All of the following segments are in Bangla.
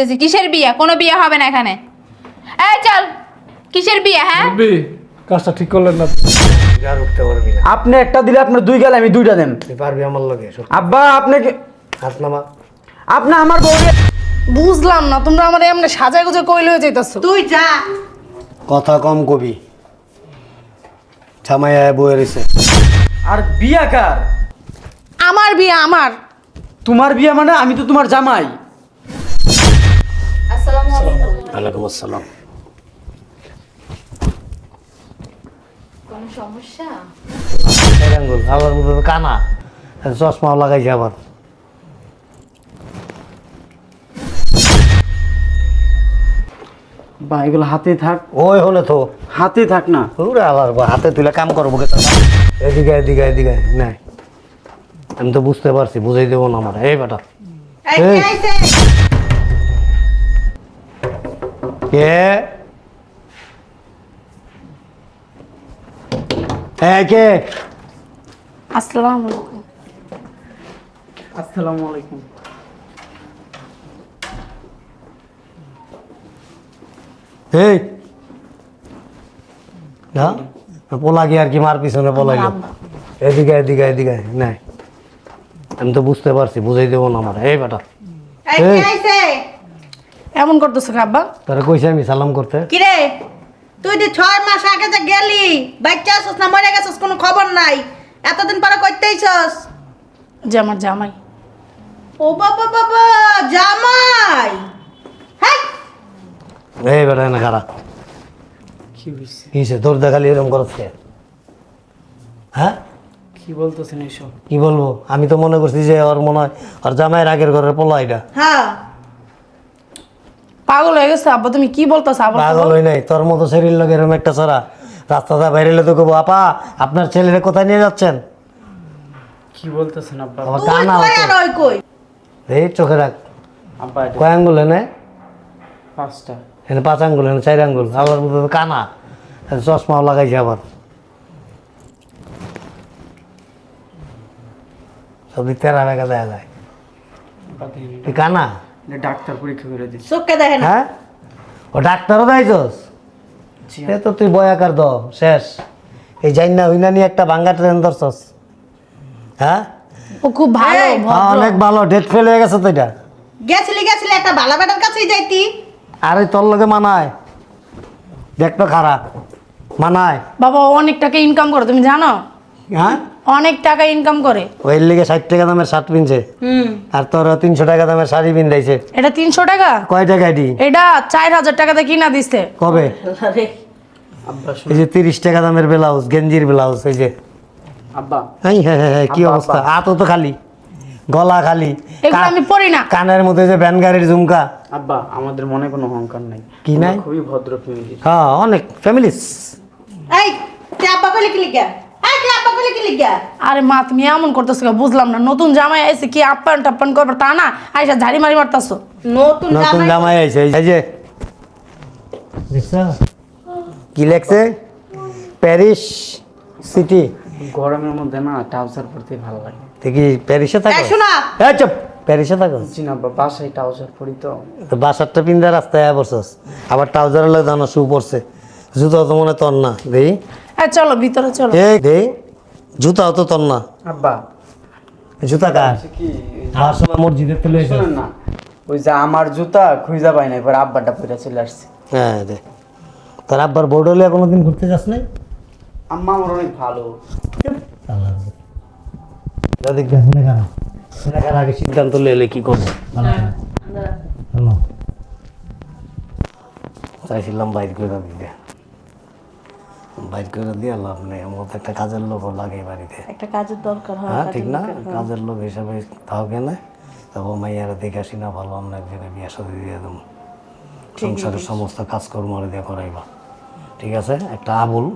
বলতেছি, কিসের বিয়ে? কোনো বিয়ে হবে না এখানে। এই চল। কিসের বিয়ে হ্যাঁ? মুরব্বি কাজটা ঠিক করলেন না। আর উঠতে পারবি না। আপনি একটা দিলে আপনার দুই গেলে আমি দুইটা দেন। তুই পারবি আমার লগে সত্যি। আব্বা আপনাকে হাত নামা। আপনি আমার বউকে বুঝলাম না তোমরা আমার এমনি সাজায় গুজে কই লয়ে যাইতাছো। তুই যা। কথা কম কবি। জামাইয়া বয়ে রয়েছে আর বিয়া কার? আমার বিয়ে আমার। তোমার বিয়া মানে আমি তো তোমার জামাই। ওয়ালাইকুম আসসালাম। কোনো সমস্যা? আঙ্গুল আবার মতো কানা। চশমাও লাগাইছে আবার। বা এগুলো হাতে থাক। ওই হলে তো। হাতে থাক না। ওরে আবার বা হাতে তুলে কাম করব কে তোরা? এদিকে এদিকে এদিকে নাই। আমি তো বুঝতে পারছি বুঝাই দেবো না আমার। এই বেটা। এই এই। কে আইছে? কে? হ্যাঁ কে? আসসালামু আলাইকুম আসসালামু আলাইকুম এই। না পোলা কি আর কি মার পিছনে পলাইল এদিকে এদিকে এদিকে নাই। আমি তো বুঝতে পারছি বুঝাই দেবো না আমার। এই বেটা। এই এই। কে আইছে? এমন করতেছো কে আব্বা? তারা কইছে আমি সালাম করতে। কিরে? তুই যে ছয় মাস আগে যে গেলি বাচ্চা আসছিস না মরে গেছিস কোনো খবর নাই। এতদিন পরে করতে আইছস? যে আমার জামাই। ও বাবা বাবা জামাই! হ্যাঁ এই বেটা না খারাপ কি হইছে? কিসে তোর দেখালি এরকম করছে হ্যাঁ? কি বলতেছেন এসব কি বলব? আমি তো মনে করছি যে ওর মনে হয় ওর জামাইয়ের আগের ঘরের পোলা এটা। হ্যাঁ। পাগল হয়ে গেছে আব্বা তুমি কি বলতেছো? আবার পাগল হই নাই তোর মতো শরীর লোক এরকম একটা ছড়া রাস্তাটা বাইরে তো কবো আপা আপনার ছেলেরে কোথায় নিয়ে যাচ্ছেন? কি বলতেছেন আব্বা? আমার কানা কই আর কই? এই চোখে রাখ। আব্বা কয় আঙ্গুল এনে? পাঁচটা। এনে পাঁচ আঙ্গুল এনে চার আঙ্গুল। আবার মতো কানা। চশমাও লাগাইছে আবার। সব দিক তেরা বেগা দেখা যায়। আব্বা তুই কানা? ডাক্তার পরীক্ষা করে দিচ্ছে চোখকে দেখে না? হ্যাঁ? ও ডাক্তারও দাইছস সে তো তুই বয়াকার দ শেষ। এই যাই না হইনা নিয়ে একটা ভাঙ্গা ট্রেন ধরছস। হ্যাঁ? ও খুব ভালো হ্যাঁ, অনেক ভালো ডেট ফেল হয়ে গেছে তো এটা। গেছিলি গেছিলি একটা ভালো বেটার কাছেই যাইতি। আরে তোর লগে মানায়। দেখতো খারাপ মানায়। বাবা অনেক টাকা ইনকাম করে তুমি জানো? হ্যাঁ? অনেক টাকা ইনকাম করে। ওই লিগে ষাট টাকা দামের শার্ট পিনছে। হুম। আর তোর তিনশো টাকা দামের শাড়ি পিন্ধাইছে এটা তিনশো টাকা? কয় টাকা এটি? এটা চার হাজার টাকাতে কিনা কবে? আরে। আব্বা এই যে তিরিশ টাকা দামের ব্লাউজ গেঞ্জির ব্লাউজ এই যে। আব্বা। হ্যাঁ হ্যাঁ হ্যাঁ কি অবস্থা? তো খালি। গলা খালি। এগুলো আমি পড়ি না। কানের মধ্যে যে ভ্যান গাড়ির ঝুমকা। আব্বা আমাদের মনে কোনো অহংকার নাই। কি নাই? খুবই ভদ্র ফ্যামিলি হ্যাঁ অনেক ফ্যামিলিস এই তুই আব্বা কইলে কি লিখা? আরে মা তুমি এমন করতেছো বুঝলাম না। নতুন জামাই আইছে কি আপ্যায়ন টাপ্যায়ন করবে তা না? আইসা ঝাড়ি মারি মারতাছো। নতুন নতুন জামাই আইছে এই যে। কি লেখছে? Paris city. গরমের মধ্যে না ট্রাউজার পরতে ভালো লাগে। দেখি প্যারিসে থাকো? শোনা। এই চুপ প্যারিসে থাকো। জি না বাসায় ট্রাউজার পরি তো। তো বাসারটা পিন্দা রাস্তায় পড়ছস আবার ট্রাউজার হলে জানো শু পড়ছে জুতো তো মনে তোর না দেই। হ্যাঁ চলো ভিতরে চলো। এই দেই জুতাও তো তোর না। আব্বা। জুতা কার? কি? আমার সময় মসজিদের তুলে এসে শোনেন না ওই যে আমার জুতা খুঁজা পাই না এবার আব্বাটা পরে চলে আসছে। হ্যাঁ দে। তোর আব্বার বোর্ড হলে কোনোদিন ঘুরতে যাস নাই? আম্মা আমার অনেক ভালো। দাদিক দেখ মনে খারাপ মনে খারাপ আগে সিদ্ধান্ত লেলে কি করব? হ্যালো চাইছিলাম বাইর করে দিতে বাইর করে দিয়ে লাভ নেই। আমার তো একটা কাজের লোক লাগে বাড়িতে। একটা কাজের দরকার হ্যাঁ ঠিক না? কাজের লোক হিসাবে তাও কেনে? তারপর মাইয়ারা দেখে আসি না ভালো আমরা একজনে বিয়ে সাথে দিয়ে দেবো। সংসারের সমস্ত কাজকর্ম আর দিয়ে করাইবা। ঠিক আছে? একটা আবুল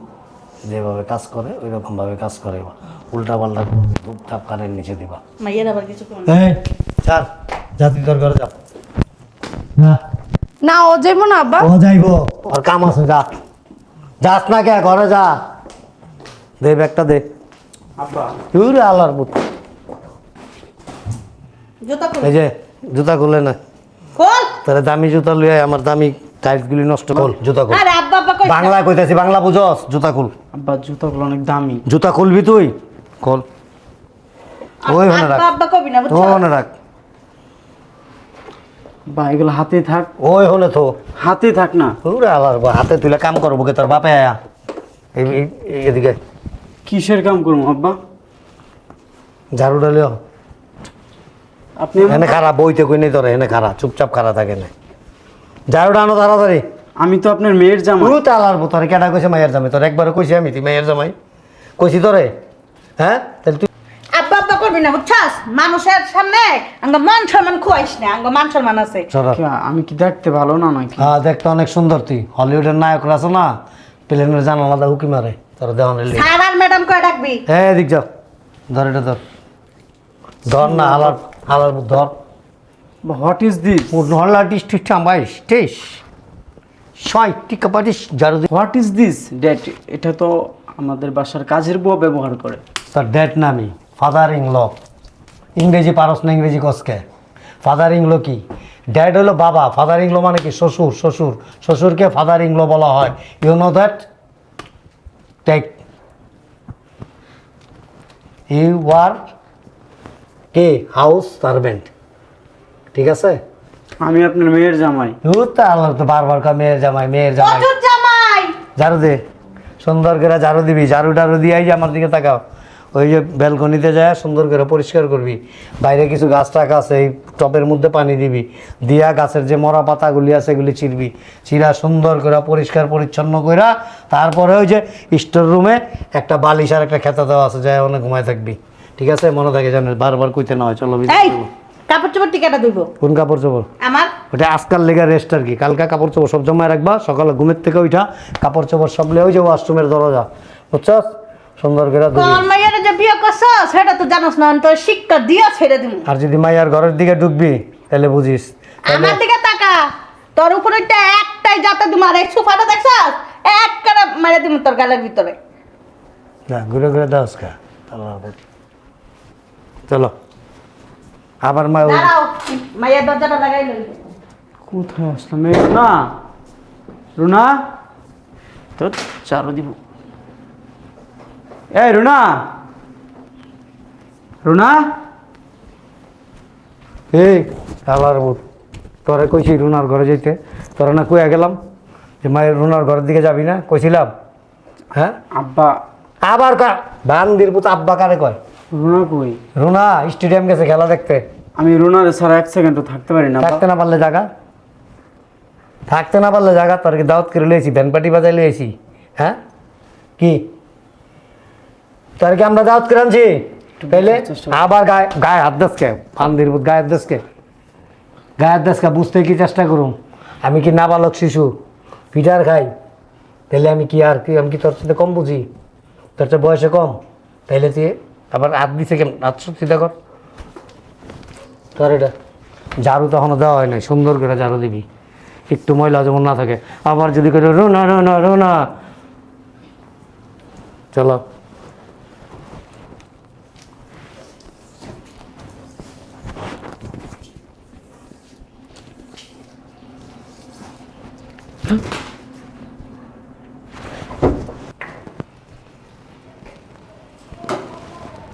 যেভাবে কাজ করে ওই রকমভাবে কাজ করাইবা। উল্টা পাল্টা ধূপধাপ কানের নিচে দিবা। মাইয়ের আবার কিছু জাতি দরকার যা। না। না ও যাইবো না আব্বা। ও যাইব। আর কাম আছে যা। যাস না কে ঘরে যা। দে ব্যাগটা দে। আব্বা। তুই আল্লাহর পুত জুতা এই যে জুতা খুলে না। খোল। তাহলে দামি জুতা লইয়া আমার দামি টাইটগুলি নষ্ট কর। জুতা খুল। আরে আব্বা আব্বা কই বাংলা কইতাছি বাংলা বুঝস জুতা খুল। আব্বা জুতাগুলো অনেক দামি। জুতা খুলবি তুই? খোল। ওই হনে রাখ। আব্বা আব্বা কবি না বুঝছ? ওই হনে রাখ। বা এগুলো হাতে থাক। ওই তো। হাতে থাক না। ওরে আলার হাতে তুলে কাম করব কে তোর বাপে আয়া। এই এই- এই এদিকে। কিসের কাম করব আব্বা? ঝাড়ু ডালিও আপনি এনে খারা বইতে কই নেই তোরে এনে খারা চুপচাপ খারা থাকে না তাড়াতাড়ি। আমি তো আপনার মেয়ের জামা পুরো তালার তোরে কেটা কইছে মায়ের জামাই? তোর একবার কইছি আমি তুই মায়ের জামাই। কইছি তোরে হ্যাঁ? তাহলে তুই করবি না বুঝছাস? মানুষের সামনে আঙ্গ মান সম্মান খুয়াইস না আঙ্গ মান সম্মান আছে। আমি কি দেখতে ভালো না নাকি? হ্যাঁ দেখতে অনেক সুন্দর তুই। হলিউডের নায়করা আছে না? প্লেনের জানালাদা হুকি মারে তোর দেওয়ানের লিগে ম্যাডাম কয় ডাকবি হ্যাঁ এদিক যাও ধর এটা ধর। ধর না হালার হালার ধর। হোয়াট ইজ দিস ছয় টিকা হোয়াট ইজ দিস ড্যাট এটা তো আমাদের বাসার কাজের বউ ব্যবহার করে। তোর ড্যাড নামি ফাদার ইং ল ইংরেজি পারস না ইংরেজি কসকে। ফাদার ইং ল কি? ড্যাড হলো বাবা। ফাদার ইং ল মানে কি? শ্বশুর শ্বশুর। শ্বশুরকে ফাদার ইং ল বলা হয়। You know that take you are K house servant ঠিক আছে? আমি আপনার মেয়ের জামাই। ইউ তো আল্লাহ তো বারবার কয় মেয়ের জামাই মেয়ের জামাই। জামাই! ঝাড়ু দে। সুন্দর করে ঝাড়ু দিবি। ঝাড়ু টাড়ু দিয়ে আমার দিকে তাকাও। ওই যে ব্যালকনিতে যায় সুন্দর করে পরিষ্কার করবি। বাইরে কিছু গাছ টাকা আছে এই টবের মধ্যে পানি দিবি। দিয়া গাছের যে মরা পাতাগুলি আছে এগুলি চিরবি চিরা সুন্দর করে পরিষ্কার পরিচ্ছন্ন কইরা তারপরে ওই যে স্টোর রুমে একটা বালিশ আর একটা খেতা দেওয়া আছে যায় অনেক ঘুমায় থাকবি। ঠিক আছে? মনে থাকে জানিস বারবার কইতে না হয় চলো। কাপড় চোপড় টিকাটা ধুইব। কোন কাপড় চোপড়? আমার? ওটা আজকাল লেগে রেস্ট আর কি। কালকা কাপড় চোপড় সব জমায় রাখবা সকালে ঘুমের থেকে ওইটা কাপড় চোপড় সব লে ওই যে ওয়াশরুমের দরজা। বুঝছস? সুন্দর করে যে বিয়ে করছস সেটা তো জানোস না তো শিক্ষা দিয়া ছেড়ে দিব আর যদি মাইয়ার ঘরের দিকে ঢুকবি তাহলে বুঝিস। আমার দিকে তাকা। তোর উপরে একটা একটাই যাতে দিম আর এই সোফাটা দেখছস? এক করে মারে দিম তোর গালের ভিতরে। না ঘুরে ঘুরে দাস কা চলো। আবার মা দাঁড়াও দরজাটা লাগাই লই। কোথায় আসলাম? রুনা। রুনা? তো চারো দিব এই রুনা। রুনা? এই আল্লাহর বুট তোরে কইছি রুনার ঘরে যেতে তোরা না কইয়া গেলাম যে মায়ের রুনার ঘরের দিকে যাবি না? কইছিলাম। হ্যাঁ? আব্বা। আবার কা বান্দির পুত আব্বা কারে কয়? রুনা কই? রুনা স্টেডিয়াম গেছে খেলা দেখতে। আমি রুনার ছাড়া এক সেকেন্ডও থাকতে পারি না থাকতে না পারলে জায়গা থাকতে না পারলে জায়গা তোর কি দাওয়াত করে লিয়েছি ব্যান পার্টি বাজাই লিয়েছি হ্যাঁ? কি? তোর কি আমরা দাওয়াত করে আনছি? তাইলে আবার গায়ে গায়ে হাত দেশকে ফান্দির বুধ গায়ের দেশকে গায়ের দেশকে বুঝতে কি চেষ্টা করুম? আমি কি নাবালক শিশু? পিঠার খাই। তাহলে আমি কি আর কি আমি কি তোর সাথে কম বুঝি? তোর চেয়ে বয়সে কম? তাইলে তুই আবার হাত দিছে কেমন? হাত চিন্তা কর। তোর এটা। ঝাড়ু তখনও দেওয়া হয় নাই। সুন্দর করে ঝাড়ু দিবি। একটু ময়লা যেমন না থাকে। আবার যদি করে রোনা রোনা রোনা। চলো।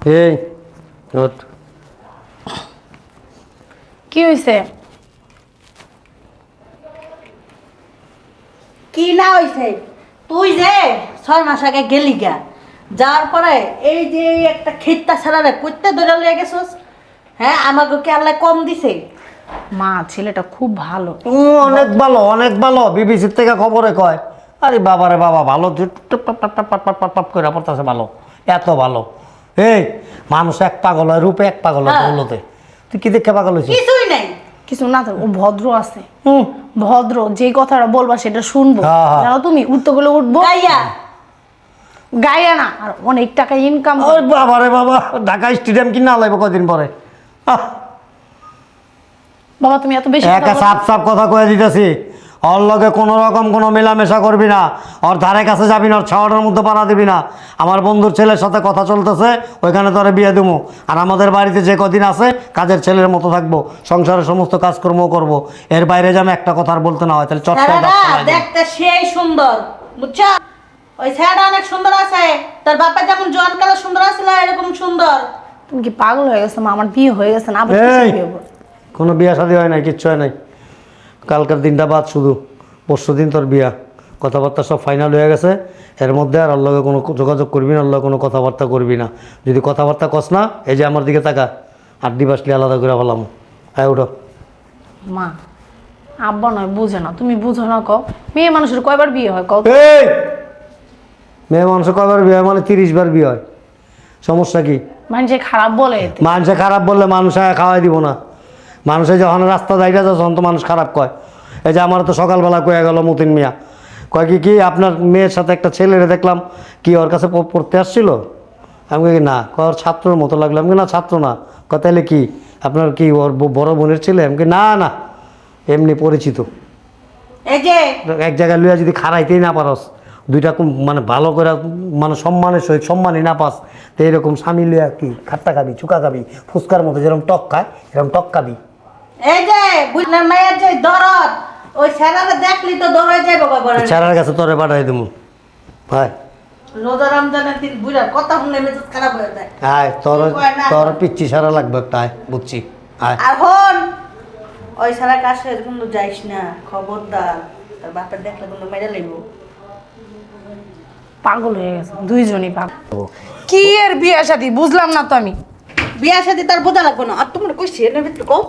এই ওঠ কি না হইছে তুই যে ছয় মাস আগে গেলি গা যাওয়ার পরে এই যে একটা খেত্তা ধরে লিয়ে গেছস হ্যাঁ আমাকে কি আল্লাহ কম দিছে মা ছেলেটা খুব ভালো ও অনেক ভালো অনেক ভালো বিবিসির থেকে খবরে কয় আরে বাবারে বাবা ভালো তুই টুপ টাপ টাপ টাপ টাপ টাপ টাপ টাপ করে পড়তেছে ভালো এত ভালো এই মানুষ এক পাগল হয় রূপে এক পাগল হয় হ্যাঁ। দৌলতে তুই কি দেখে পাগল হয়েছিস? কিছুই নাই। কিছু না থাক ও ভদ্র আছে। হুম। ভদ্র যে কথাটা বলবা সেটা শুনব। হ্যাঁ, হ্যাঁ। জানো তুমি উঠতে গেলে উঠবো? গাইয়া। গায়ে না আর অনেক টাকা ইনকাম ওই বাবারে বাবা ঢাকা স্টেডিয়াম কিনা লাগবে কদিন পরে? বাবা তুমি এত বেশি কথা একা। সাপ সাপ কথা কয়ে দিতেছি। ওর লগে কোনো রকম কোনো মেলামেশা করবি না। ওর ধারে কাছে যাবি না ওর ছাওয়াটার মধ্যে পাড়া দিবি না। আমার বন্ধুর ছেলের সাথে কথা চলতেছে ওইখানে তোরে বিয়ে দেবো আর আমাদের বাড়িতে যে কদিন আছে কাজের ছেলের মতো থাকব। সংসারের সমস্ত কাজকর্ম করব। এর বাইরে যেন একটা কথা আর বলতে না হয় তাহলে দেব। দেখতে সেই সুন্দর বুঝছ? ওই ছেলেটা অনেক সুন্দর আছে। তোর বাপা যেমন জোয়ান কালে সুন্দর আছিল এরকম সুন্দর। তুমি কি পাগল হয়ে গেছো আমার বিয়ে হয়ে গেছে না বিয়ে বিয়া শাদী হয় নাই কিচ্ছু হয় নাই। কালকের দিনটা বাদ শুধু। পরশু দিন তোর বিয়া। কথাবার্তা সব ফাইনাল হয়ে গেছে। এর মধ্যে আর আল্লাহকে কোনো যোগাযোগ করবি না আল্লাহ কোনো কথাবার্তা করবি না। যদি কথাবার্তা কস না এই যে আমার দিকে তাকা আড্ডি বাসলি আলাদা করে ফেলাম। হ্যাঁ উঠো। মা আব্বা নয় বুঝে না। তুমি বুঝো না কও। মেয়ে মানুষের কয়বার বিয়ে হয় কও এই! মেয়ে মানুষের কয়বার বিয়ে হয় মানে তিরিশ বার বিয়ে হয়। সমস্যা কি? মানুষে খারাপ বলে মানুষে খারাপ বললে মানুষ খাওয়াই দিব না। মানুষে যখন রাস্তা যাইটা যায় তখন তো মানুষ খারাপ কয়। এই যে আমার তো সকালবেলা কয়ে গেল মতিন মিয়া। কয় কি কি আপনার মেয়ের সাথে একটা ছেলেরে দেখলাম কি ওর কাছে পড়তে আসছিল? আমি কি না। কয় ওর ছাত্রর মতো লাগল। আমি না ছাত্র না। কয় তাহলে কি? আপনার কি ওর বড় বোনের ছেলে? আমি না না। এমনি পরিচিত। যে এক জায়গায় লইয়া যদি খারাইতেই না পারস দুইটা মানে ভালো করে মানে সম্মানের সহিত সম্মানই না পাস তো এরকম স্বামী লইয়া কি খাট্টা খাবি চুকা খাবি ফুচকার মতো যেরকম টক খায় এরকম টক খাবি। এই যে বুঝলেন মায়ের যে দরদ ওই ছেলেটা দেখলি তো দৌড়ে যাইব বাবার চারার কাছে তোরে পাঠাই দেবো ভাই। রোজা রমজানের দিন বুঝার কথা শুনলে মেজাজ খারাপ হয়ে যায়। আয় তোর কি কয় না? তোর পিচ্ছি সারা লাগবে একটা আয় বুঝছি। আয়। আর হন ওই সারা কাছে কিন্তু যাইস না খবরদার। তোর বাপের দেখলে কিন্তু মেরে লইব। পাগল হয়ে গেছে দুইজনই পাগল। কি এর বিয়ে শাদি বুঝলাম না তো আমি। বিয়া সাথে তার বোঝা লাগবে না। আর তোমরা কইছি এর ভিতরে কও।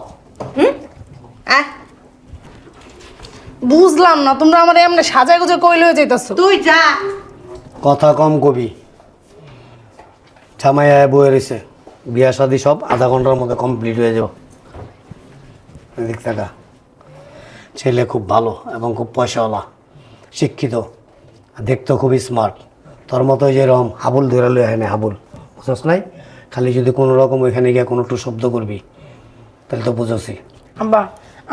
হুম? আহ। বুঝলাম না তোমরা আমার এমনি সাজায় গুজে কইলে হয়ে যাইতেছো। তুই যা। কথা কম কবি। ছামাইয়া বয়ে রয়েছে বিয়া শাদি সব আধা ঘণ্টার মধ্যে কমপ্লিট হয়ে যাব। এদিক থাকা। ছেলে খুব ভালো এবং খুব পয়সাওয়ালা শিক্ষিত দেখতেও খুবই স্মার্ট তোর মতো যে রকম হাবুল ধরে লই এখানে হাবুল। বুঝছ নাই? খালি যদি কোনো রকম ওইখানে গিয়ে কোনো একটু শব্দ করবি। তাহলে তো বুঝছি আব্বা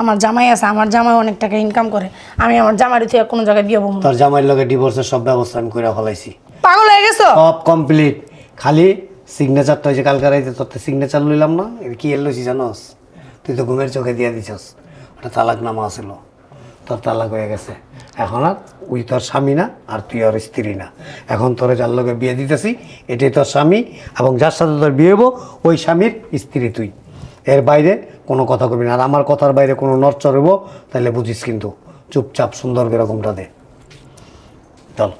আমার জামাই আছে আমার জামাই অনেক টাকা ইনকাম করে। আমি আমার জামাই থেকে কোনো জায়গায় বিয়ে বলব তোর জামাইয়ের লগে ডিভোর্সের সব ব্যবস্থা আমি করে ফেলাইছি। পাগল হয়ে গেছো? সব কমপ্লিট খালি সিগনেচারটা যে কালকে রাইতে তোর সিগনেচার লইলাম না এটা কি এর লইছি জানোস? তুই তো ঘুমের চোখে দিয়ে দিছস। ওটা তালাক নামা আছিল। তোর তালাক হয়ে গেছে। এখন আর ওই তোর স্বামী না আর তুই আর স্ত্রী না। এখন তোর যার লগে বিয়ে দিতেছি এটাই তোর স্বামী এবং যার সাথে তোর বিয়ে হব ওই স্বামীর স্ত্রী তুই। এর বাইরে কোনো কথা করবি না। আর আমার কথার বাইরে কোনো নরচর হব তাহলে বুঝিস কিন্তু। চুপচাপ সুন্দর এরকমটা দে। চল।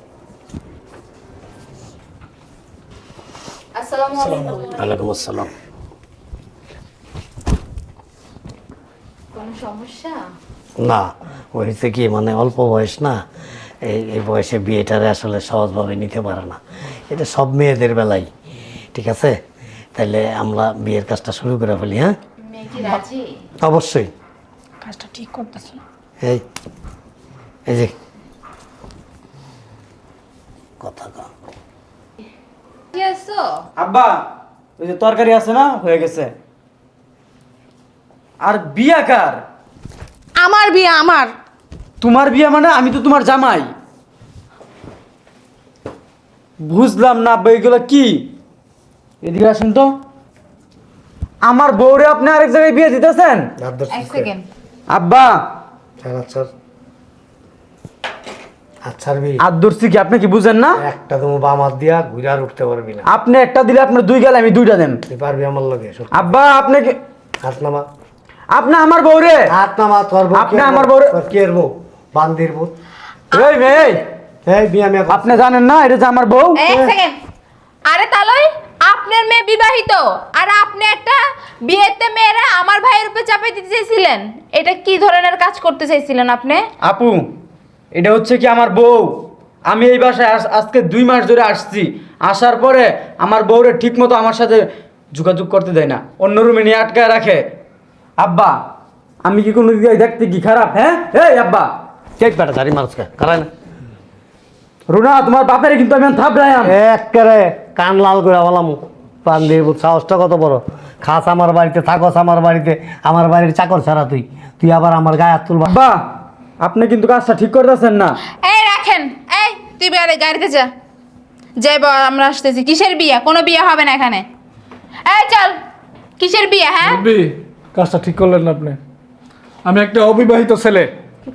আসসালামু ওয়ালাইকুম আসসালাম। না হয়েছে কি মানে অল্প বয়স না এই এই বয়সে বিয়েটারে আসলে সহজভাবে নিতে পারে না। এটা সব মেয়েদের বেলাই ঠিক আছে? তাহলে আমরা বিয়ের কাজটা শুরু করে ফেলি হ্যাঁ? অবশ্যই। কাজটা ঠিক করতেছো। এই এই যে। কথা কা। আব্বা ওই যে তরকারি আছে না হয়ে গেছে। আর বিয়া কার? আমার বিয়ে আমার। তোমার বিয়া মানে আমি তো তোমার জামাই। বুঝলাম না আব্বা এগুলো কি? এদিকে আসুন তো। আমার বউরে আপনি আরেক জায়গায় বিয়ে দিতেছেন? এক সেকেন্ড। আব্বা। আচ্ছা। আচ্ছা কি? আপনি কি বুঝেন না? একটা তুমি বাম হাত দিয়া ঘুরে আর উঠতে পারবি না। আপনি একটা দিলে আপনার দুই গেলে আমি দুইটা দেন। পারবি আমার লগে আব্বা আপনি কি হাত নামা আপনি আমার বউরে? হাত নামা তোর বউ আপনি আমার বউরে- তোর কে বউ? বান্দির বউ। এই মেয়ে। এই বিয়া মিয়া আপনি জানেন না এটা যে আমার বউ? এক সেকেন্ড। আরে তালই। আপনার মেয়ে বিবাহিত। আর আপনি একটা বিয়েতে মেয়েরা আমার ভাইয়ের উপরে চাপিয়ে দিতে চাইছিলেন। এটা কি ধরনের কাজ করতে চাইছিলেন আপনি? আপু এটা হচ্ছে কি আমার বউ। আমি এই বাসায় আজকে দুই মাস ধরে আসছি। আসার পরে আমার বউরে ঠিক মতো আমার সাথে যোগাযোগ করতে দেয় না। অন্য রুমে নিয়ে আটকায় রাখে। আব্বা আমি কি কোনো দিকে দেখতে কি খারাপ হ্যাঁ? এই আব্বা। চেক বেটা ধারি মারছ কে? কারাই না। রুনা তোমার বাপের কিন্তু আমি থাপড়াইম একেবারে কান লাল করে বলাম। বান্দির বউ সাহসটা কত বড়? খাস আমার বাড়িতে থাকস আমার বাড়িতে আমার বাড়ির চাকর ছাড়া তুই। তুই আবার আমার গায়ে হাত তুলবা। আব্বা আপনি কিন্তু কাজটা ঠিক করতেছেন না। এই রাখেন এই তুই বেড়ে গাড়িতে যা। যাই বল আমরা আসতেছি কিসের বিয়ে? কোনো বিয়ে হবে না এখানে। এই চল কিসের বিয়ে হ্যাঁ? মুরব্বি কাজটা ঠিক করলেন না আপনি। আমি একটা অবিবাহিত ছেলে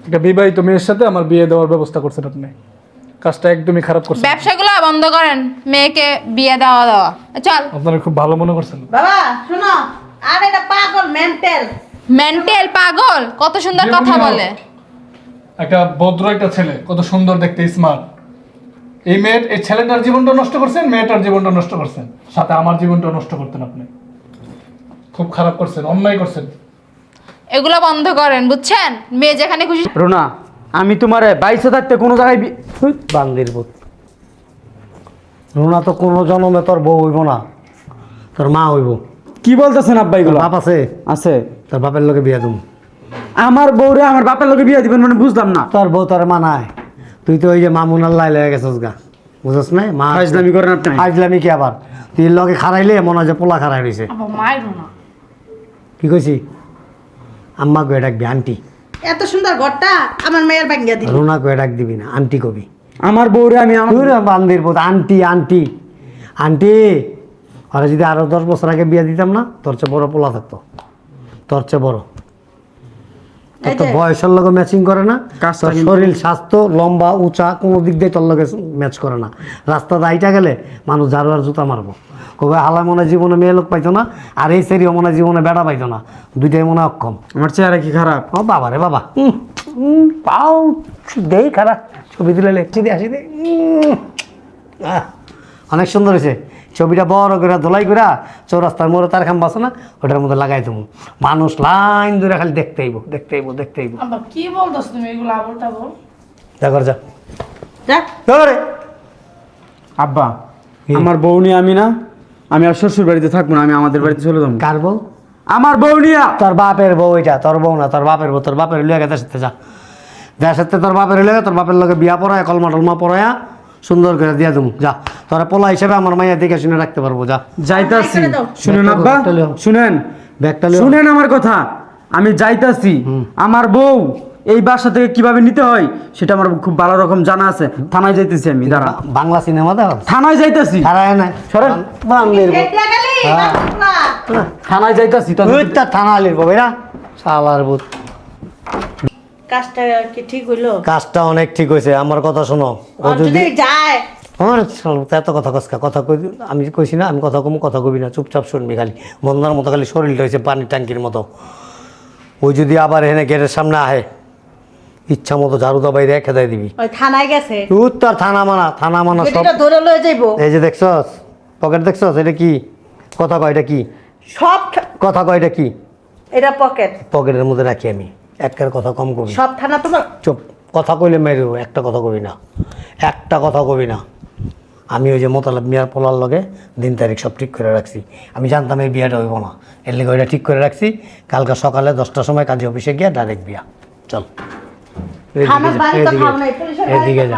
একটা বিবাহিত মেয়ের সাথে আমার বিয়ে দেওয়ার ব্যবস্থা করছেন আপনি। কাজটা একদমই খারাপ করছেন। ব্যবসাগুলো বন্ধ করেন মেয়েকে বিয়ে দেওয়া দেওয়া। চল। আপনারা খুব ভালো মনে করছেন। বাবা শুনো আর এটা পাগল মেন্টাল। মেন্টাল পাগল কত সুন্দর কথা বলে। একটা ভদ্র একটা ছেলে কত সুন্দর দেখতে স্মার্ট এই মেয়ে এই ছেলেটার জীবনটা নষ্ট করছেন মেয়েটার জীবনটা নষ্ট করছেন। সাথে আমার জীবনটা নষ্ট করতেন আপনি। খুব খারাপ করছেন অন্যায় করছেন। এগুলো বন্ধ করেন বুঝছেন? মেয়ে যেখানে খুশি রুনা আমি তোমারে বাইসে থাকতে কোনো জায়গায় বি- হুই, বান্দির পুত রুনা তো কোনো জন্মে তোর বউ হইব না তোর মা হইব। কি বলতেছেন আব্বা তোর এগুলো বাপ আছে? আছে। তোর বাপের লোকে বিয়া দিম। আমার বউরে আমার বাপের লোকে বিয়ে দিবেন মানে বুঝলাম না। তোর বউ তোর মানায় তুই তো ওই যে মামুন আল্লাহ লেগে গেছিস গা। বুঝছ না? মা ফাজলামি করেন আপনি। আজলামি কি আবার? তুই লগে খারাইলে মনে হয় যে পোলা খারাই রয়েছে আবার মাইরো না। কি কইছি? আম্মা কয়ে ডাকবি আন্টি। এত সুন্দর ঘরটা আমার মেয়ের ভাঙ্গিয়া দিল। রুনা কয়ে ডাক দিবি না আন্টি কবি। আমার বউরে আমি আমার বান্দির পুত আন্টি আন্টি। আন্টি আরে যদি আরও দশ বছর আগে বিয়ে দিতাম না তোর চেয়ে বড় পোলা থাকতো। তোর চেয়ে বড়। তোর তো বয়সের লগে ম্যাচিং করে না তোর শরীর স্বাস্থ্য লম্বা উঁচা কোনো দিক দিয়ে তোর লগে ম্যাচ করে না। রাস্তাতে আইটা গেলে মানুষ ঝাড়ু আর জুতা মারবো। কবে হালা মনে জীবনে মেয়ে লোক পাইতো না আর এই সেরিও মনে জীবনে বেড়া পাইতো না। দুইটাই মনে অক্ষম। আমার চেহারা কি খারাপ? ও বাবা রে বাবা। পাও দেই খারাপ। ছবি তুলে লেখছি দিয়ে আসি দে। আহ, অনেক সুন্দর হয়েছে। ছবিটা বড় করে ধোলাই করে চৌরাস্তার মোড়ে তার খাম্বা আছে না ওটার মধ্যে লাগাই দেবো। মানুষ লাইন ধরে খালি দেখতে আইব দেখতে আইব দেখতে আইব। কি বলতেছ তুমি এগুলো আবল টাবল যা কর যা। ধরে আব্বা আমার বউ নিয়ে আমি না আমি আর শ্বশুর বাড়িতে থাকব না আমি আমাদের বাড়িতে চলে যাব। কার বউ? আমার বউ নিয়ে। তোর বাপের বউ এটা তোর বউ না তোর বাপের বউ তোর বাপের লিয়ে দেশের যা। দেশের তোর বাপের লিয়ে তোর বাপের লগে বিয়া পড়ায় কলমা টলমা পড়ায়া। সুন্দর করে দিয়া দেবো যা। তোরা পোলা হিসেবে আমার মাইয়া দেখে শুনে রাখতে পারব যা। যাইতাছি। শুনেন আব্বা শুনেন। ব্যাগটা। শুনেন আমার কথা। আমি যাইতাছি। আমার বউ এই বাসা থেকে কীভাবে নিতে হয় সেটা আমার খুব ভালো রকম জানা আছে। থানায় যাইতেছি আমি দাঁড়া। বাংলা সিনেমা দেখো থানায় যাইতাছি। হারায় না সরেন। বাংলির বাবা। থানায় যাইতাছি তো থানা বউ এরা শালার বুত কাজটা কি ঠিক হইল? কাজটা অনেক ঠিক হয়েছে আমার কথা শোনো। ও যদি যায়। আমার এত কথা কসকা কথা কই আমি কইছি না আমি কথা কম কথা কবি না চুপচাপ শুনবি খালি। বন্ধার মতো খালি শরীরটা হয়েছে পানির ট্যাঙ্কির মতো। ওই যদি আবার এখানে গেটের সামনে আহে ইচ্ছা মতো ঝাড়ুদা বাইরে রেখে দেয় দিবি। ওই থানায় গেছে? তুই থানা মানা থানা মানা সব। ধরে লয়ে যাইবো। এই যে দেখছস পকেট দেখছস এটা কি? কথা কয় এটা কি? সব কথা কয় এটা কি? এটা পকেট। পকেটের মধ্যে রাখি আমি। একটার কথা কম কবি। সব থানা তোমার? চুপ কথা কইলে মেরে দেবো, একটা কথা কবি না। একটা কথা কবি না। আমি ওই যে মোতালাব মিয়ার পোলার লগে দিন তারিখ সব ঠিক করে রাখছি। আমি জানতাম এই বিয়াটা হইব না। এর লিগে ওইটা ঠিক করে রাখছি। কালকে সকালে দশটার সময় কাজী অফিসে গিয়ে ডাইরেক্ট বিয়া। চল। এদিকে যা।